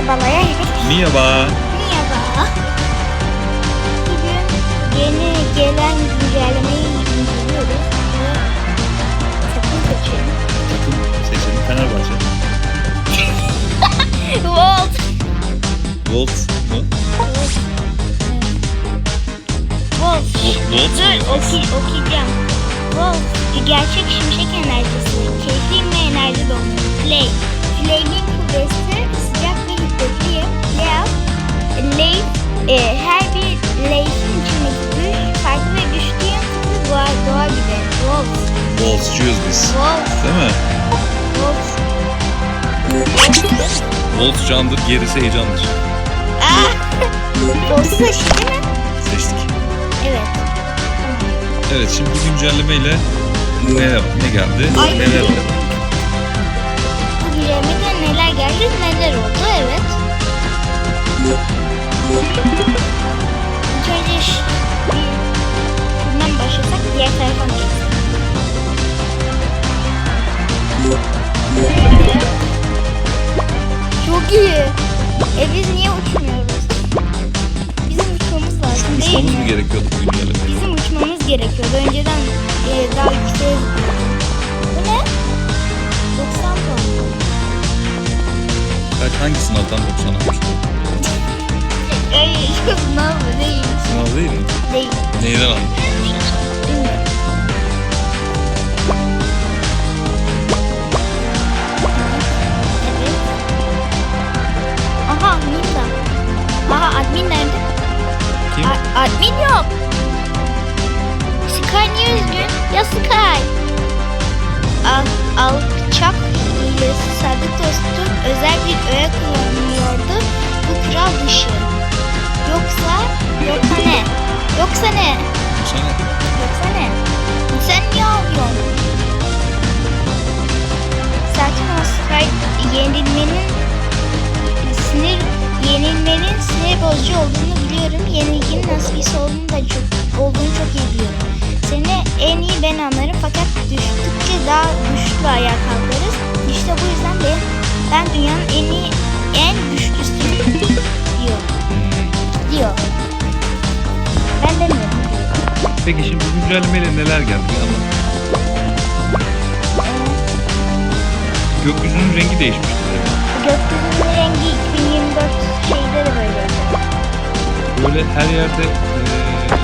Merhabalar. Merhaba. Merhaba. Bugün yeni gelen güncellemeyi inceliyoruz. Takım seçelim. Takım seçelim Fenerbahçe. Volt. Volt mu? Volt. Vo- Volt mu? oku, okuyacağım. Volt. Gerçek şimşek enerjisi. Keyifli ve enerji dolu. Flay. Flay'in kuvveti Lave. E, her bir Lave'in içindeki güç farklı ve güçlü yanıtlı doğa, doğa gibi. Volt. Voltçuyuz biz. Volt. Değil mi? Volt. Volt candır, gerisi heyecandır. Aa! Volt'u seçti değil mi? Seçtik. Evet. Evet şimdi bu güncellemeyle ne, ne geldi? Ay. Neler oldu? Bu güncellemede neler geldi neler oldu evet. İlk önce şundan başlasak diğer tarafa? Çok iyi. E biz niye uçmuyoruz? Bizim uçmamız lazım değil Uçmamız mı gerekiyordu bu güncellemeyle? Bizim uçmamız gerekiyordu. Önceden e, daha yükseğe. Bu ne? 90 puan. Kaç hangisini atan 90 almış? Ay sınav değil. Sınav değil mi? Değil. Neyden? Bilmiyorum. Evet. Aha Minda. Aha admin nerede? Kim? A- admin yok. Sky niye üzgün? Ya Sky. Al, alçak hilesi sadık dostum özel bir öğe kullanıyordu. Bu kral dışı. Yoksa, yoksa ne? Yoksa ne? Sana Yoksa ne? Sen niye ağlıyorsun? Sakin ol Sky. Yenilmenin sinir yenilmenin sinir bozucu olduğunu biliyorum. Yenilginin nasibisi olduğunu da çok olduğunu çok iyi biliyorum. Seni en iyi ben anlarım fakat düştükçe daha güçlü ayağa kalkarız. İşte bu yüzden ben, ben dünyanın en iyi en güçlüsüyüm diyor. Diyor. Ben demiyorum. Peki şimdi bu güncellemeyle neler geldi? Anlat. Gökyüzünün rengi değişmişti. Gökyüzünün rengi 2024 şeyde de böyleydi. Böyle her yerde eee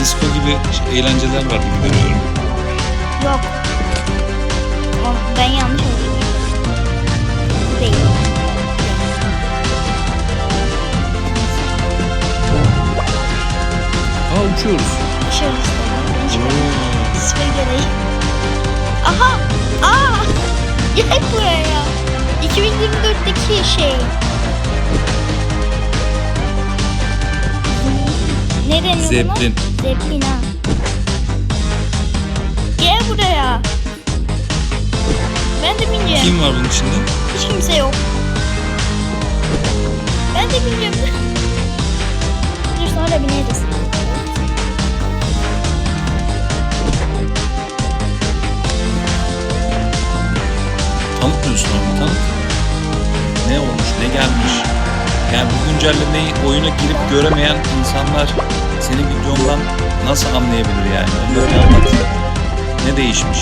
disco gibi eğlenceler var gibi görüyorum. Yok. Oh, ben yanlış okudum. Değil. Uçuyoruz. Uçuyoruz. Sıfır gereği. Aha! Aa! Gel buraya. 2024'teki şey. Ne deniyor buna? Zeppelin. Zeppelin ha. Gel buraya. Ben de bineceğim. Kim var bunun içinde? Hiç kimse yok. Ben de bineceğim. Dur sonra bineriz. Tanıtmıyorsun onu tanıt. Ne olmuş, ne gelmiş. Yani bu güncellemeyi oyuna girip göremeyen insanlar senin videondan nasıl anlayabilir yani? Onları bir anlat. Ne değişmiş?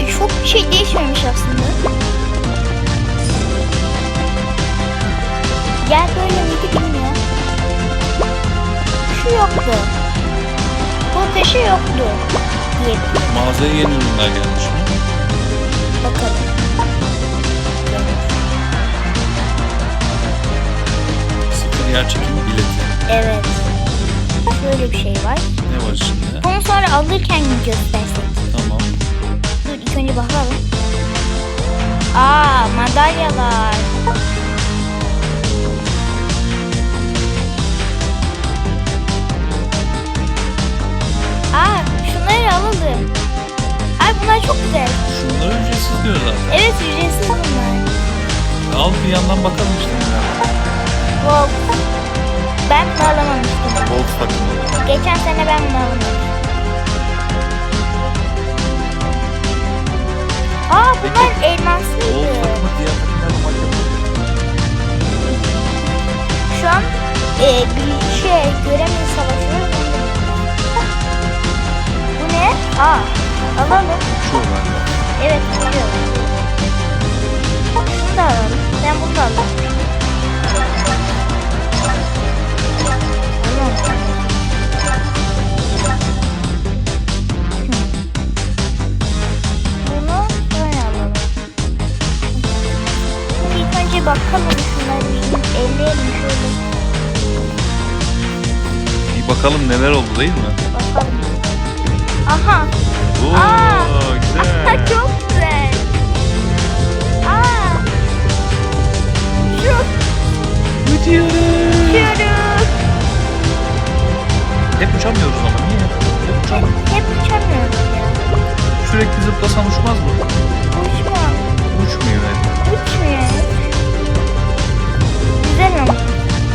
E, Çok bir şey değişmemiş aslında. Gel böyle miydi bilmiyorum. Şu yoktu. Bu köşe yoktu. Diye Mağazaya yeni ürünler gelmiş mi? Bakalım. Sıfır yer çekimi bileti. Evet. Şöyle bir şey var. Ne var içinde? Bunu sonra alırken mi göstersek? Tamam. Dur ilk önce bakalım. Aa madalyalar. Evet ücretsiz bunlar. Al bir yandan bakalım işte. Volt. Ben bunu alamamıştım. Volt takımı. Geçen sene ben bunu alamamıştım. Aa bunlar elmaslıydı. Şu an e, bir şey göremeyiz savaşıyoruz. Bu ne? Aa alalım. Uçuyor. Evet uçuyor. Alalım. Ben bunu da önce bakalım şunları elleyelim şöyle. Bir bakalım neler oldu değil mi? Bakalım. Aha. Oo Aa! güzel. Çok Uçuyoruz. uçuyoruz. Hep uçamıyoruz ama niye? Hep uçamıyoruz. Hep uçamıyoruz ya. Sürekli zıplasan uçmaz mı? Uçma. Uçmuyor hep. Uçmuyor. Güzel ama.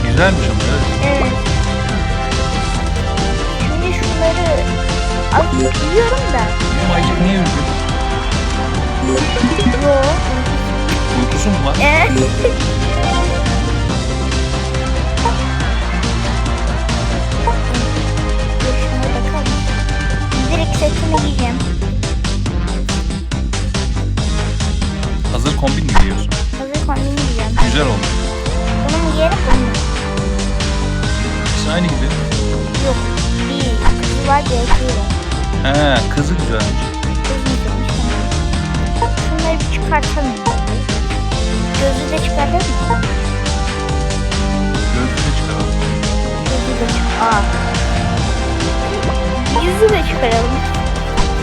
Güzelmiş ama evet. Evet. Şimdi şunları alıp biliyorum da. Bizim ayıcık niye üzgün? Yo. Uykusu mu var? Evet. Setimi giyeceğim. Hazır kombin mi giyiyorsun? Hazır kombin giyeceğim. Güzel olmuş. Bunu mu giyelim bunu mu? İkisi aynı gibi. Yok. Bir kızı var var. He kızı güzelmiş. Kız mı demiş tamam. Şunları bir çıkartalım. Gözü de çıkartalım mı? Gözlüğü de çıkaralım. Gözü de çık. Aa. Yüzü de çıkaralım.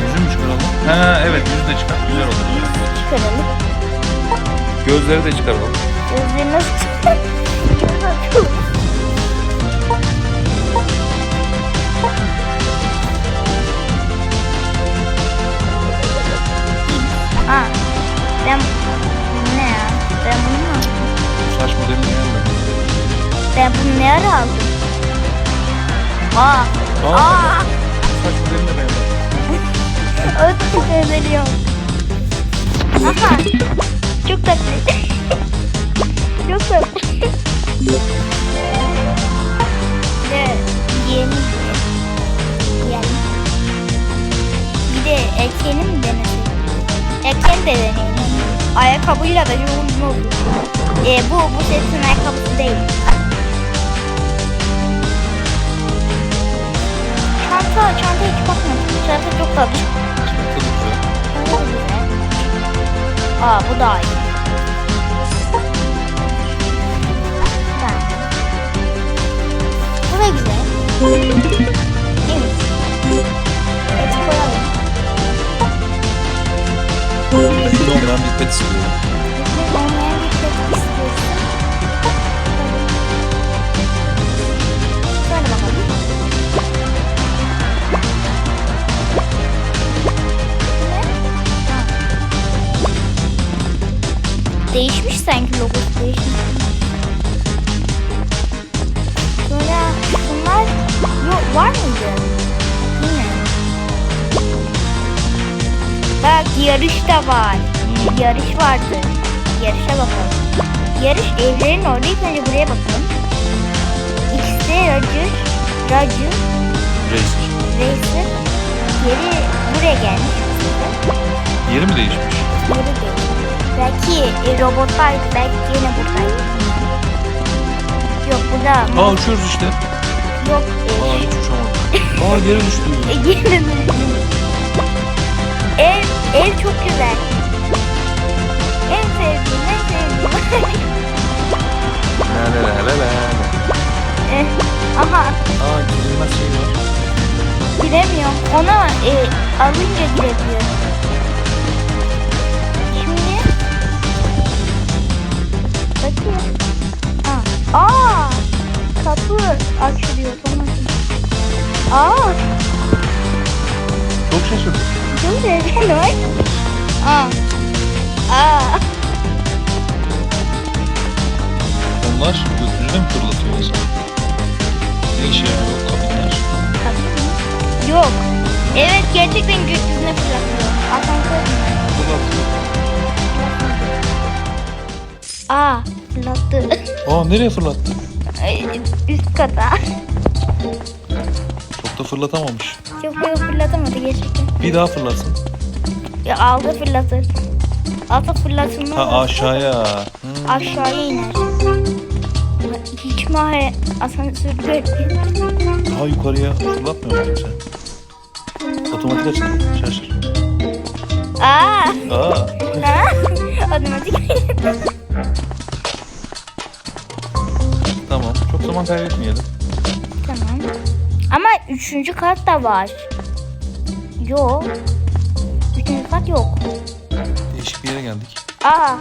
Yüzü mü çıkaralım? He evet yüzü de çıkar. Güzel olur. Yüzü de çıkaralım. Gözleri de çıkaralım. Gözleri nasıl çıkar? Aa, ben ne ya? Ben bunu mu? Bu saç modelini beğenmedim. Ben bunu ne ara aldım? Aa, Aa, aa, modelini de o da gözleri yok. Aha, çok tatlı. çok tatlı. Bir yeni bir de erkeğini mi denesek? Erkeğini de deneyelim. Ayakkabıyla da yoğun olur. Ee, bu bu setin ayakkabısı değil. Çanta, çanta hiç bakmadım. Çanta çok tatlı. Çok güzel. Çanta da güzel. Aa bu daha iyi. Bu da güzel. Evet. Et koyalım. Olmayan bir pet istiyorum. Olmayan bir pet istiyorsun. Değişmiş sanki logosu değişmiş. Sonra şunlar yok var mıydı? Bilmiyorum. Bak yarış da var. Hmm. Yarış vardı. Yarışa bakalım. Yarış evlerin orada ilk önce buraya bakalım. X'de Roger, Roger, Racer. Racer. Geri buraya gelmiş. Yeri mi değişmiş? Geri değil. Belki e, robottaydı. Belki yine buradaydı. Yok burada. Aa uçuyoruz işte. Yok. Aa E, hiç uçamadım. Aa geri düştü. e, geri dönüyorum. Ev, ev çok güzel. En sevdiğim, en sevdiğim. La la la la la. Eh, Aha Aa girilmez şey var. giremiyorum. Ona e, alınca girebiliyorum. Bakayım. Aa, aa kapı açılıyor tamam. Aa Çok şaşırdım. çok güzel var. Aa. Aa. Onlar gökyüzüne mi fırlatıyor insan? Ne işe yarıyor kabinler? Mi? Yok. Evet gerçekten gökyüzüne fırlatıyor. Asansör mü? Fırlatıyor. Aa fırlattı. Aa nereye fırlattı? Ay, Üst kata. Çok da fırlatamamış. Çok böyle fırlatamadı gerçekten. Bir daha fırlatsın. Ya aldı fırlatır. Aldı fırlatılmaz. Ha aşağıya. Hmm. Aşağıya iner. Hiç mi hay- asansör görmüyor? Daha yukarıya fırlatmıyor musun sen? Otomatik açıldı. Şaşır. Aa! Aa. Ha? Otomatik. Tamam. Çok zaman kaybetmeyelim. tamam. Ama üçüncü kat da var. Yok. Üçüncü kat yok. Değişik bir yere geldik. Aa,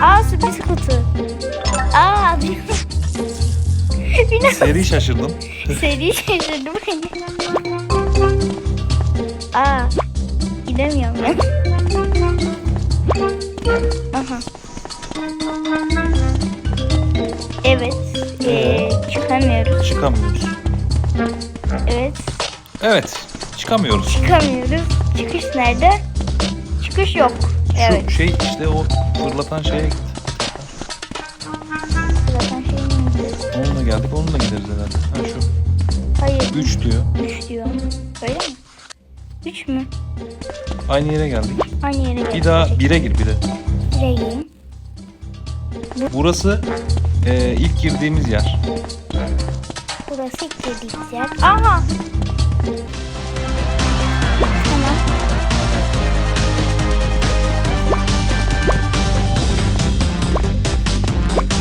aa sürpriz kutu. Aa, bir... bir Seri şaşırdım. seri şaşırdı beni. Aa, gidemiyorum ben. Evet, ee, çıkamıyoruz. Çıkamıyoruz. Evet, Evet. Çıkamıyoruz. çıkamıyoruz. Çıkış nerede? Çıkış yok. Evet. Şu şey işte o fırlatan şeye git. Zaten şey? Onunla geldik. Onunla gideriz herhalde. Ha şu. Hayır. 3 diyor. Üç diyor. Öyle mi? Üç mü? Aynı yere geldik. Aynı yere geldik. Bir daha 1'e gir 1'e. Gireyim. Burası e, ilk girdiğimiz yer. Burası ilk girdiğimiz yer. Aha! Tamam.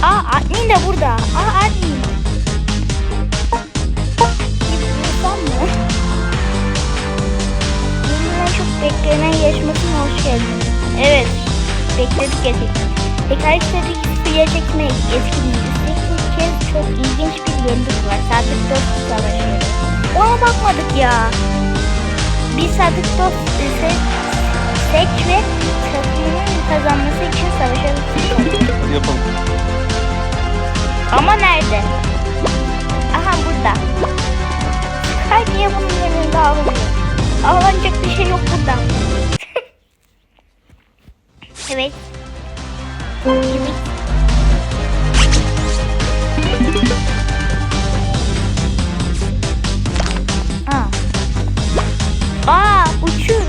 Aa admin de burada. Aa admin. Vursam mı? Yeniden çok beklenen yarışmasına hoş geldin. Evet. Bekledik gerçekten. Tekrar istedik suya çekmek etkinliği. İlk kez çok ilginç bir bölümümüz var. Sadık Dost Savaşı. Ona bakmadık ya. Bir Sadık Dost ise seç ve takımın kazanması için savaşalım. Hadi yapalım. Ama nerede? Aha burada. Sky niye bunun yanında ağlamıyor? Ağlanacak bir şey yok burada. evet. Aa. Aa, uçuyorum.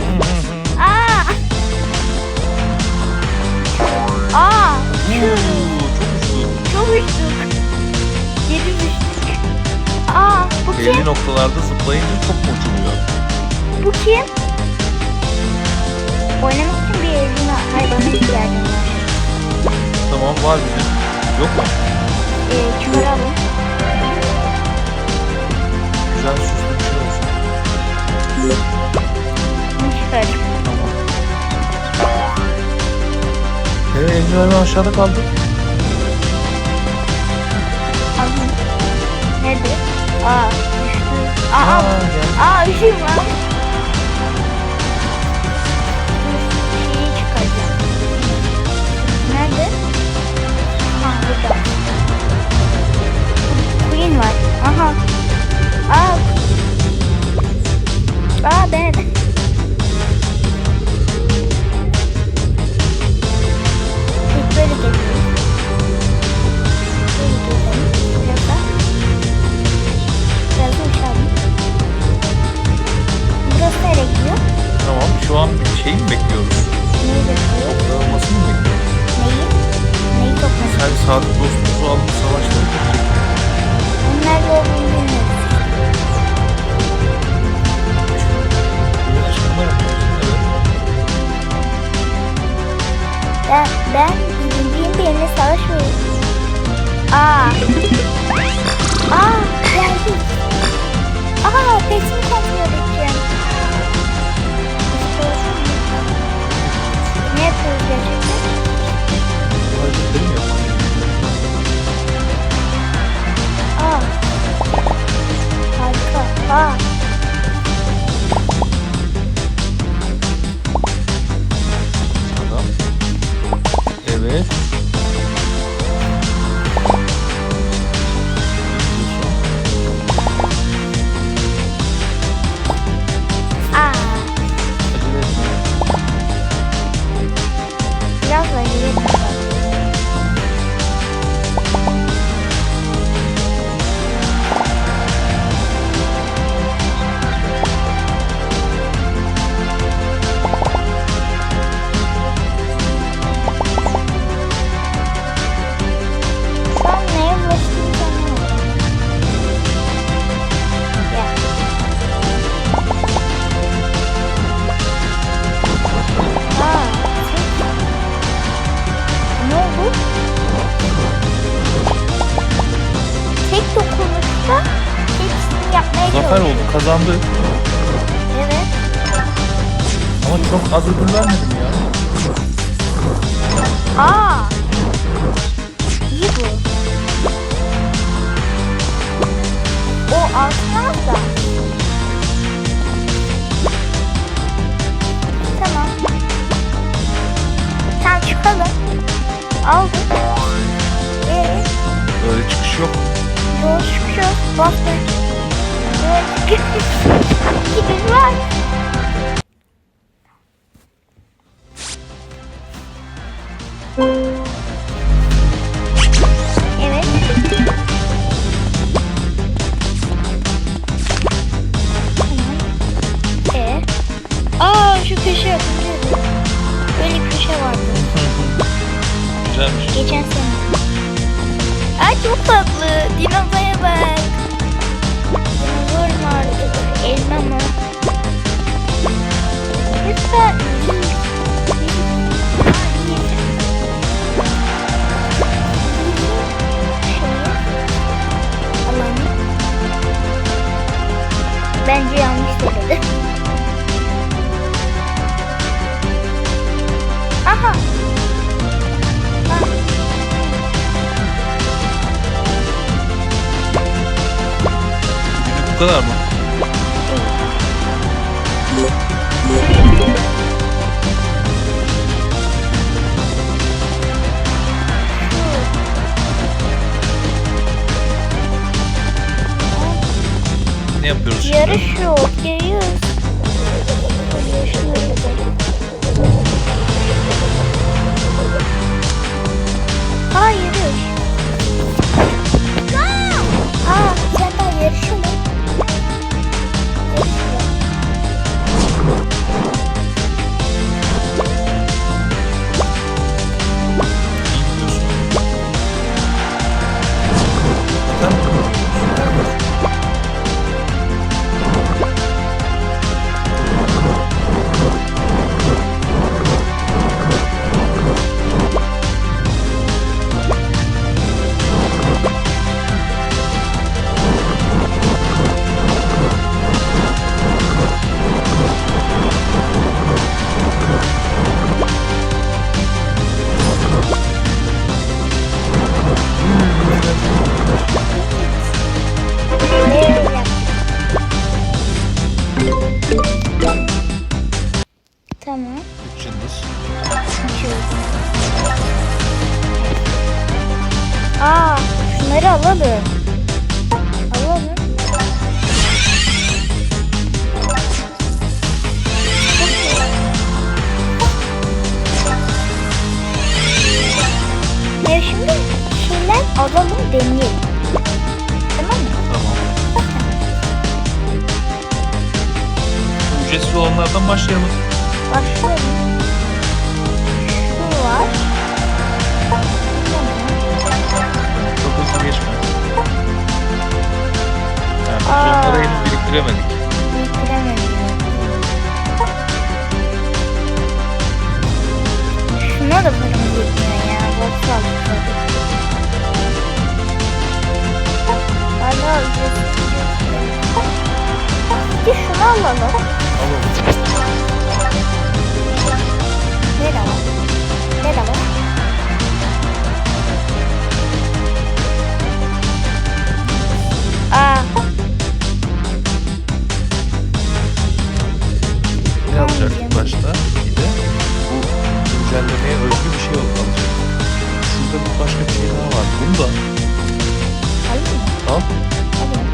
Aa. Aa. Oo, Çok uçtuk. Geri düştük. Aa bu uçtu. Belli kim? noktalarda zıplayınca çok mu uçuluyor? Bu kim? Oynamak için bir evine hayvana ihtiyacım var. Tamam var bizim. Yok mu? Ee, çıkaralım. Güzel süslü bir şey olsun. Çıkardım. Tamam. Evet eldivenler aşağıda kaldı. Aldım. Nerede? Aa düştü. Aa, Aa, aa, üşüyorum lan. Ha burada. Queen var. Aha. Aa. Aa Ee, Böyle çıkış yok. yol çıkıyor. Bas bas. Evet. Gidiş var. Söyledi. Aha. Ah. Bu kadar mı? Ne yapıyoruz şimdi? Yarış yok, biriktiremedik. Bitiremedim. Şuna da param yetmiyor ya. Boş aldık. Hala. Bir şunu alalım. Alalım. Nerede var? Aa, başta? Bir de bu güncellemeye özgü bir şey olacak. Şurada bir başka bir şey daha var. Bunu da alayım mı? al. Alayım.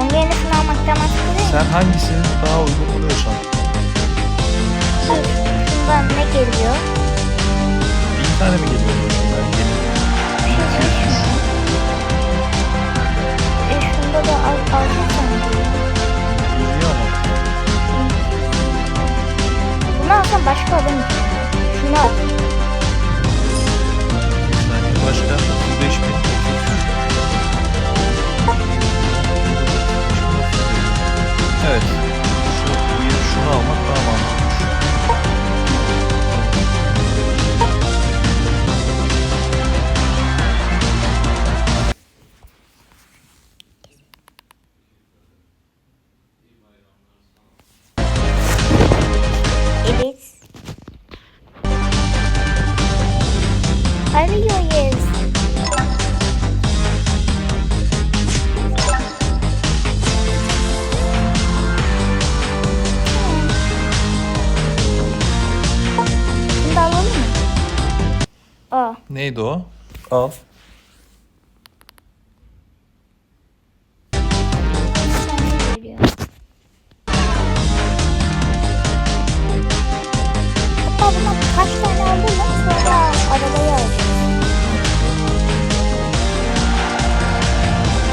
Onun şunu almaktan mantıklı değil? Sen hangisini daha uygun buluyorsan. Dur, şundan ne geliyor? Bin tane mi geliyor başından yeni? Değil mi? E şunda da al, alırsan geliyor. Bunu alsam başka alamayacağım. Şunu al. Başka 35 bin. Evet. Şu, şunu almak daha mantıklı. Neydi o? Al.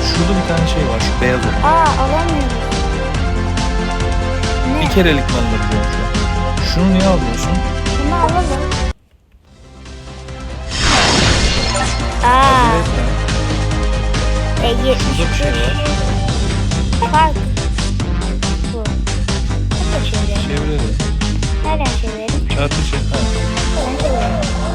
Şurada bir tane şey var. Şu beyaz olan. Aa alamıyoruz. Ne? Bir kerelik mi alınabiliyor şu an? Şunu niye alıyorsun? Bunu alalım. Aa, e, 70 Şurada bir şey var. fark. Bu. Da çevirelim. Çevirelim. Nereden çevirelim? Çarpı çek. Ha.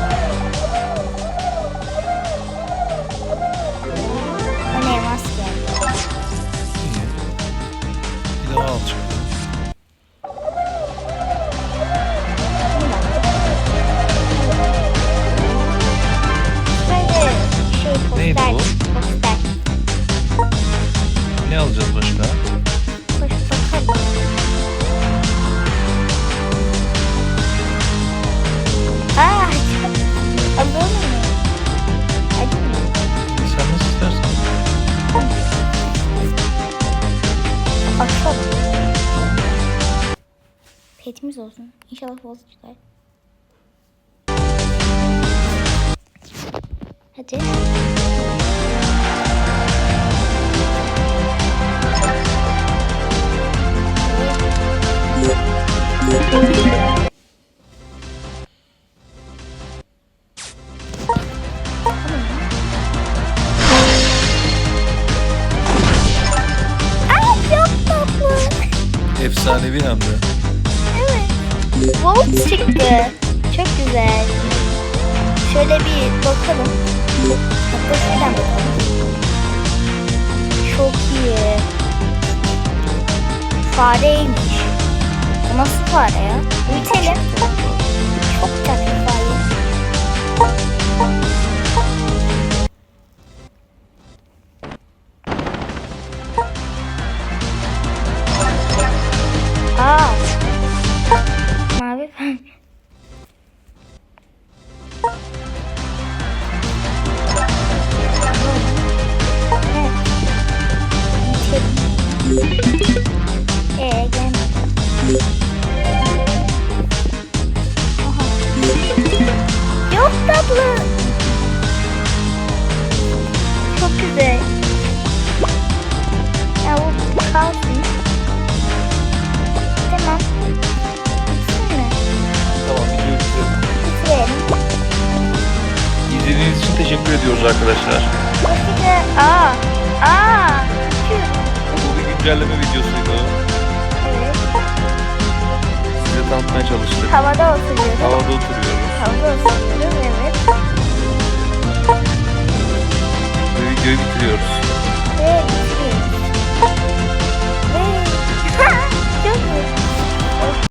Petimiz olsun. İnşallah fazla çıkar. Hadi. Efsanevi. Evet. Volt çıktı. Çok güzel. Şöyle bir bakalım. Hatta şuradan bakalım. Çok iyi. Fareymiş. Bu nasıl fare ya? Büyütelim. Çok tatlı fare.